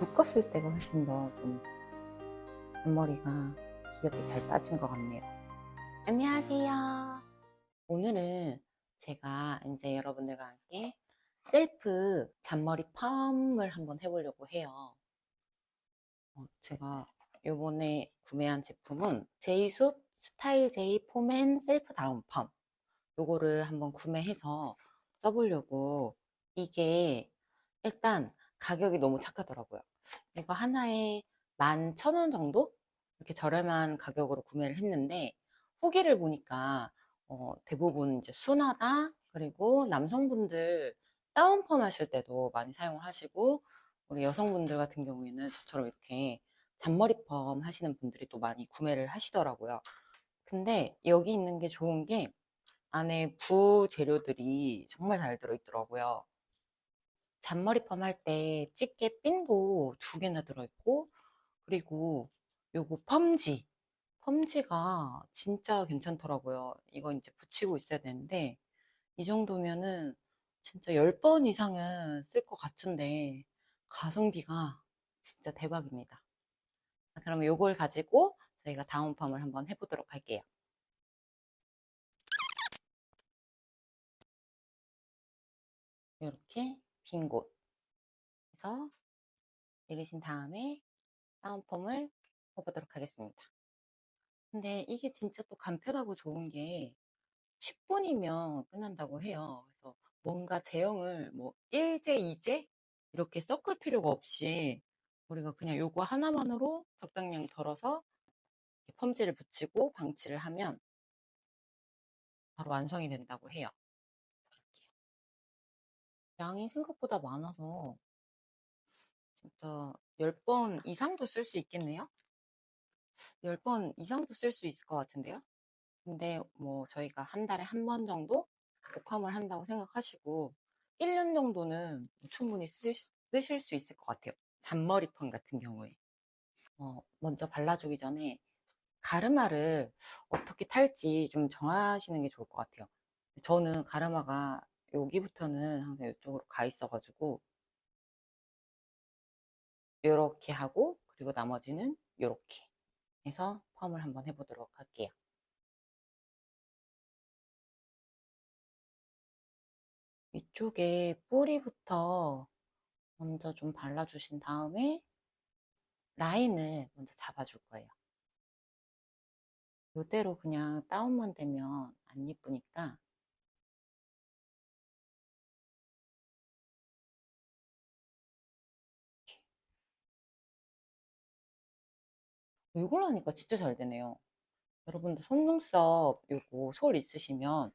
묶었을 때가 훨씬 더 좀 앞머리가 귀엽게 잘 빠진 것 같네요. 안녕하세요. 오늘은 제가 이제 여러분들과 함께 셀프 잔머리 펌을 한번 해보려고 해요. 어, 제가 요번에 구매한 제품은 제이숲 스타일 제이 폼앤 셀프 다운 펌 요거를 한번 구매해서 써보려고 이게 일단 가격이 너무 착하더라고요. 이거 하나에 11,000원 정도? 이렇게 저렴한 가격으로 구매를 했는데 후기를 보니까 어, 대부분 이제 순하다 그리고 남성분들 다운펌 하실 때도 많이 사용을 하시고 우리 여성분들 같은 경우에는 저처럼 이렇게 잔머리 펌 하시는 분들이 또 많이 구매를 하시더라고요. 근데 여기 있는 게 좋은 게 안에 부재료들이 정말 잘 들어있더라고요. 잔머리 펌 할 때 집게 핀도 두 개나 들어있고 그리고 요거 펌지 펌지가 진짜 괜찮더라고요. 이거 이제 붙이고 있어야 되는데 이 정도면은 진짜 10번 이상은 쓸 것 같은데 가성비가 진짜 대박입니다. 자, 그러면 요걸 가지고 저희가 다운 펌을 한번 해보도록 할게요. 이렇게 빈 곳. 그래서 내리신 다음에 다운펌을 해보도록 하겠습니다. 근데 이게 진짜 또 간편하고 좋은 게 10분이면 끝난다고 해요. 그래서 뭔가 제형을 뭐 1제, 2제 이렇게 섞을 필요가 없이 우리가 그냥 요거 하나만으로 적당량 덜어서 펌지를 붙이고 방치를 하면 바로 완성이 된다고 해요. 양이 생각보다 많아서 진짜 10번 이상도 쓸 수 있겠네요? 10번 이상도 쓸 수 있을 것 같은데요? 근데 뭐 저희가 한 달에 한 번 정도 펌을 한다고 생각하시고 1년 정도는 충분히 쓰실, 수 있을 것 같아요. 잔머리 펌 같은 경우에. 어, 먼저 발라주기 전에 가르마를 어떻게 탈지 좀 정하시는 게 좋을 것 같아요. 저는 가르마가 여기부터는 항상 이쪽으로 가 있어가지고 이렇게 하고 그리고 나머지는 이렇게 해서 펌을 한번 해보도록 할게요. 위쪽에 뿌리부터 먼저 좀 발라주신 다음에 라인을 먼저 잡아줄 거예요. 이대로 그냥 다운만 되면 안 예쁘니까 이걸로 하니까 진짜 잘 되네요. 여러분들 속눈썹 요거 솔 있으시면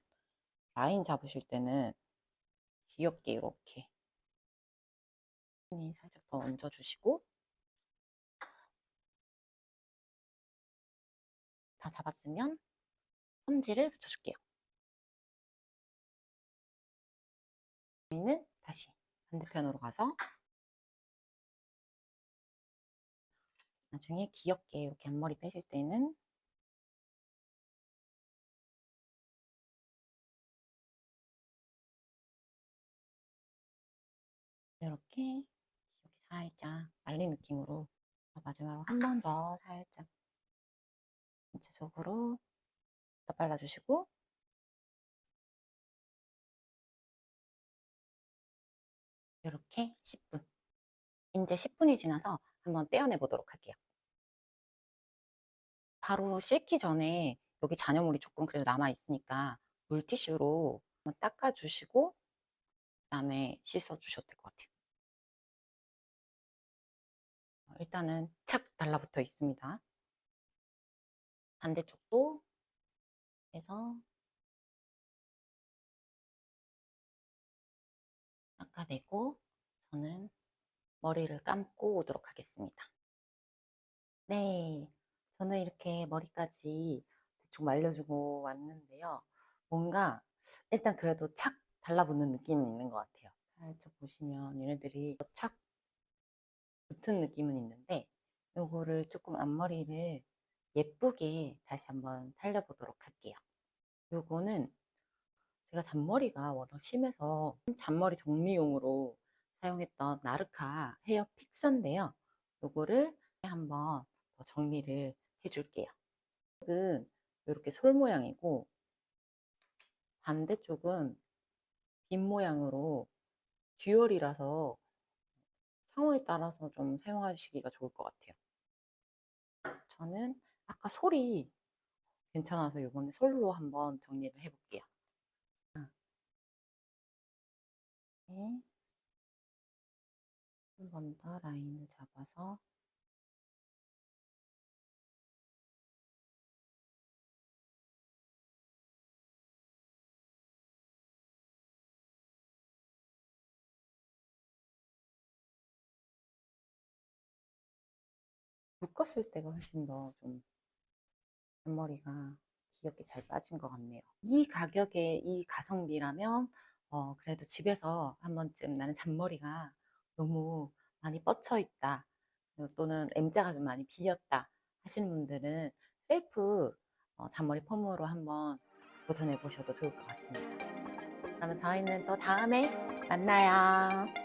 라인 잡으실 때는 귀엽게 이렇게 살짝 더 얹어주시고 다 잡았으면 펌지를 붙여줄게요. 저희는 다시 반대편으로 가서 나중에 귀엽게 이렇게 앞머리 빼실 때는 이렇게 살짝 말린 느낌으로 마지막으로 한 번 더 살짝 전체적으로 더 발라주시고 이렇게 10분 이제 10분이 지나서 한번 떼어내 보도록 할게요. 바로 씻기 전에 여기 잔여물이 조금 그래도 남아 있으니까 물티슈로 한번 닦아주시고 그 다음에 씻어주셔도 될 것 같아요. 일단은 착 달라붙어 있습니다. 반대쪽도 해서 닦아내고 저는 머리를 감고 오도록 하겠습니다. 네, 저는 이렇게 머리까지 대충 말려주고 왔는데요. 뭔가 일단 그래도 착 달라붙는 느낌이 있는 것 같아요. 살짝 보시면 얘네들이 착 붙은 느낌은 있는데 요거를 조금 앞머리를 예쁘게 다시 한번 살려보도록 할게요. 요거는 제가 잔머리가 워낙 심해서 잔머리 정리용으로 사용했던 나르카 헤어 픽서인데요. 요거를 한번 더 정리를 해줄게요. 이쪽은 이렇게 솔 모양이고 반대쪽은 빗 모양으로 듀얼이라서 상호에 따라서 좀 사용하시기가 좋을 것 같아요. 저는 아까 솔이 괜찮아서 이번에 솔로 한번 정리를 해볼게요. 번 더 라인을 잡아서 묶었을 때가 훨씬 더 좀 앞머리가 귀엽게 잘 빠진 것 같네요. 이 가격에 이 가성비라면 어, 그래도 집에서 한 번쯤 나는 잔머리가 너무 많이 뻗쳐 있다. 또는 M자가 좀 많이 비었다 하시는 분들은 셀프 어, 잔머리 펌으로 한번 도전해 보셔도 좋을 것 같습니다. 그러면 저희는 또 다음에 만나요.